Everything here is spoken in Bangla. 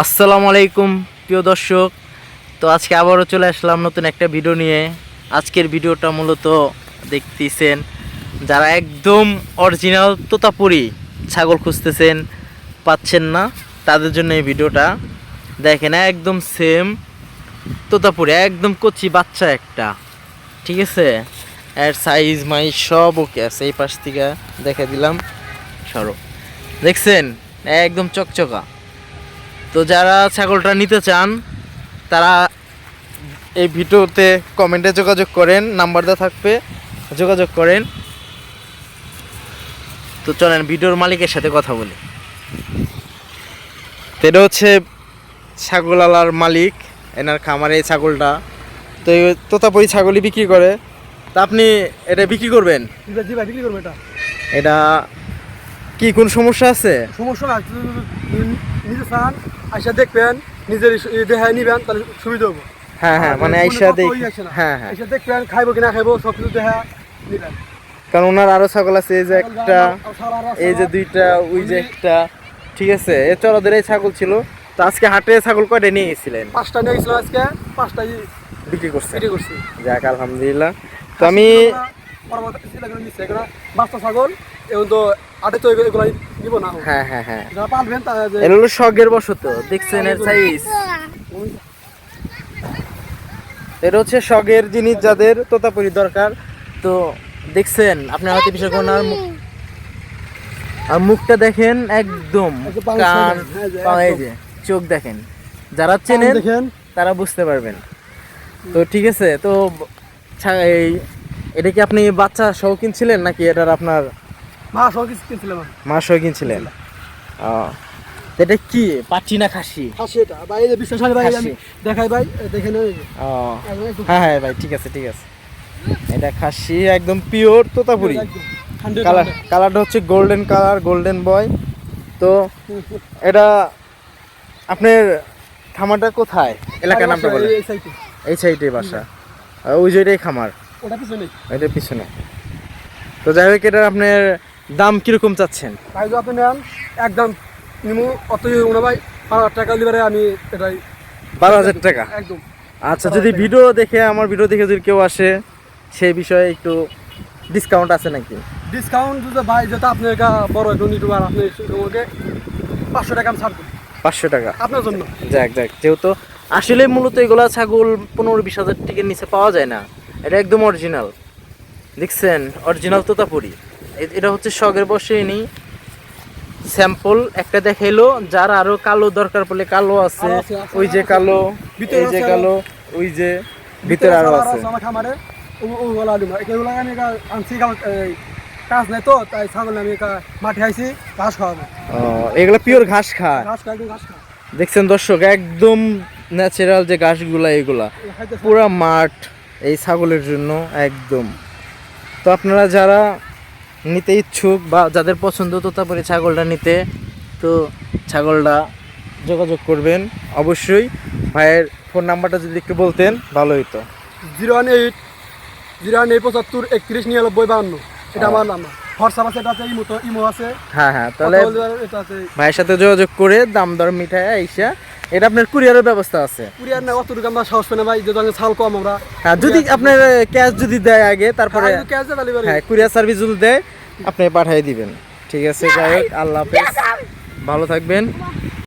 আসসালামু আলাইকুম, প্রিয় দর্শক। তো আজকে আবারও চলে আসলাম নতুন একটা ভিডিও নিয়ে। আজকের ভিডিওটা মূলত দেখতেছেন, যারা একদম অরিজিনাল তোতাপুরি ছাগল খুঁজতেছেন পাচ্ছেন না, তাদের জন্য এই ভিডিওটা। দেখেন, একদম সেম তোতাপুরি, একদম কচি বাচ্চা একটা। ঠিক আছে? এর সাইজ মাইজ সব ওকে আছে, এই পাশ থেকে দেখে দিলাম। সরো। দেখছেন? একদম চকচকা। তো যারা ছাগলটা নিতে চান তারা এই ভিডিওতে কমেন্টে যোগাযোগ করেন নাম্বার দেওয়া থাকবে যোগাযোগ করেন। তো চলেন ভিডিওর মালিকের সাথে কথা বলি। তো এটা হচ্ছে ছাগলালার মালিক এনার খামারে এই ছাগলটা। তো এই তোতাপুরি ছাগলই বিক্রি করে। তা আপনি এটা বিক্রি করবেন? জি ভাই বিক্রি করব এটা। এটা কি কোন সমস্যা আছে? সমস্যা নিজে চান আইসা দেখবেন নিজের দেখায় নিবেন তাহলে সুবিধা হব হ্যাঁ হ্যাঁ মানে আইসা দেখ। হ্যাঁ হ্যাঁ। আইসা দেখবেন খাইবো কিনা খাইবো সব কিছু দেখা নিবেন। কারণ ওনার আরও ছাগল আছে এই যে একটা এই যে দুইটা ওই যে একটা ঠিক আছে এ চলদের এই ছাগল ছিল। তো আজকে হাটে ছাগল কয়টা নিয়ে গেছিলেন? পাঁচটা নিয়ে গেছিলাম আজকে পাঁচটা বিক্রি করছেন রেডি করছি। যাক আলহামদুলিল্লাহ। তো আমি বাচ্চা ছাগল এবং তো আটে তো এগুলো এগুলো নিব না। হ্যাঁ হ্যাঁ হ্যাঁ। যারা পালবেন তারা যে শখের বশত দেখছেন এর সাইজ এটা হচ্ছে শখের জিনিস যাদের তোতাপুরি দরকার। তো দেখছেন আপনার বিষয় কোন আর মুখ আর মুখটা দেখেন একদম এই যে কান যে পা- এই যে চোখ দেখেন। যারা চেনেন দেখেন। তারা বুঝতে পারবেন। তো ঠিক আছে তো এই এটা কি আপনি বাচ্চা সহ কিনছিলেন নাকি এটার আপনার মা কিছু কিনছিলাম। মা সহ কিনছিলেন? এটা কি? পাচ্ছি না খাসি? খাসি এটা। ভাই এই বিশ্বাস হয় ভাই আমি দেখাই ভাই দেখে নেন ও। একদম- হ্যাঁ হ্যাঁ ভাই ঠিক আছে ঠিক আছে। এটা খাসি একদম পিওর তোতাপুরি। কালার কালারটা হচ্ছে গোল্ডেন কালার গোল্ডেন বয় তো এটা আপনার খামারটা কোথায়? এলাকার নামটা বলে এই- সাইডে। বাসা। ওই যেটাই খামার। ওটা পিছনে। পিছনে। তো যাই হোক এটার আপনার দাম কীরকম চাচ্ছেন? ভাই যদি আপনি নেন একদম নিমু অত না ভাই। পাঁচ হাজার টাকা লিবারে আমি এটাই বারো হাজার টাকা? একদম। আচ্ছা যদি ভিডিও দেখে আমার ভিডিও দেখে যদি কেউ আসে সেই বিষয়ে একটু ডিসকাউন্ট আছে নাকি? ডিসকাউন্ট যদি ভাই যেটা আপনি একটা বড় একজন ইউটিউবার আপনি পাঁচশো টাকা আমি ছাড় পাঁচশো টাকা। আপনার জন্য। যাক যাক যেহেতু আসলে মূলত এগুলা ছাগল পনেরো বিশ হাজার টিকের নিচে পাওয়া যায় না। এটা একদম অরিজিনাল দেখছেন? অরিজিনাল তোতাপুরি। এটা হচ্ছে শখের বসে নি স্যাম্পল একটা দেখাইলো যার আরও কালো দরকার পড়লে কালো আছে। ওই যে কালো ভিতরে এই যে কালো ওই যে ভিতরে আরও আছে কাজ নাই তো তাই ছাগল আমি মাঠে আইছি ঘাস খাওয়াবো। ও, এগুলা পিওর ঘাস খায়। ঘাস ঘাস দেখছেন দর্শক একদম ন্যাচারাল যে ঘাসগুলা এগুলা। পুরা মাঠ। এই ছাগলের জন্য একদম। তো আপনারা যারা নিতে ইচ্ছুক বা যাদের পছন্দ তো তারপরে ছাগলটা নিতে তো ছাগলটা যোগাযোগ করবেন। অবশ্যই ভাইয়ের ফোন নাম্বারটা যদি একটু বলতেন ভালো হইতো। Zero one eight zero one eight পঁচাত্তর একত্রিশ নিরানব্বই বাহান্ন। এটা আমার নাম্বার। হোয়াটসঅ্যাপ আছে এটা আছে ইমো তো ইমো আছে। হ্যাঁ হ্যাঁ তাহলে ভাইয়ের সাথে যোগাযোগ করে দাম দর মিঠাই আইসা এটা আপনার কুরিয়ারের ব্যবস্থা আছে। কুরিয়ার না অতটুকু আমরা সাহস পাই না ভাই যদি ছাল কম আমরা। হ্যাঁ যদি আপনার ক্যাশ যদি দেয় আগে তারপরে ক্যাশ হ্যাঁ কুরিয়ার সার্ভিস যদি দেয় আপনি পাঠিয়ে দিবেন। ঠিক আছে যাই হোক আল্লাহ হাফেজ। ভালো থাকবেন।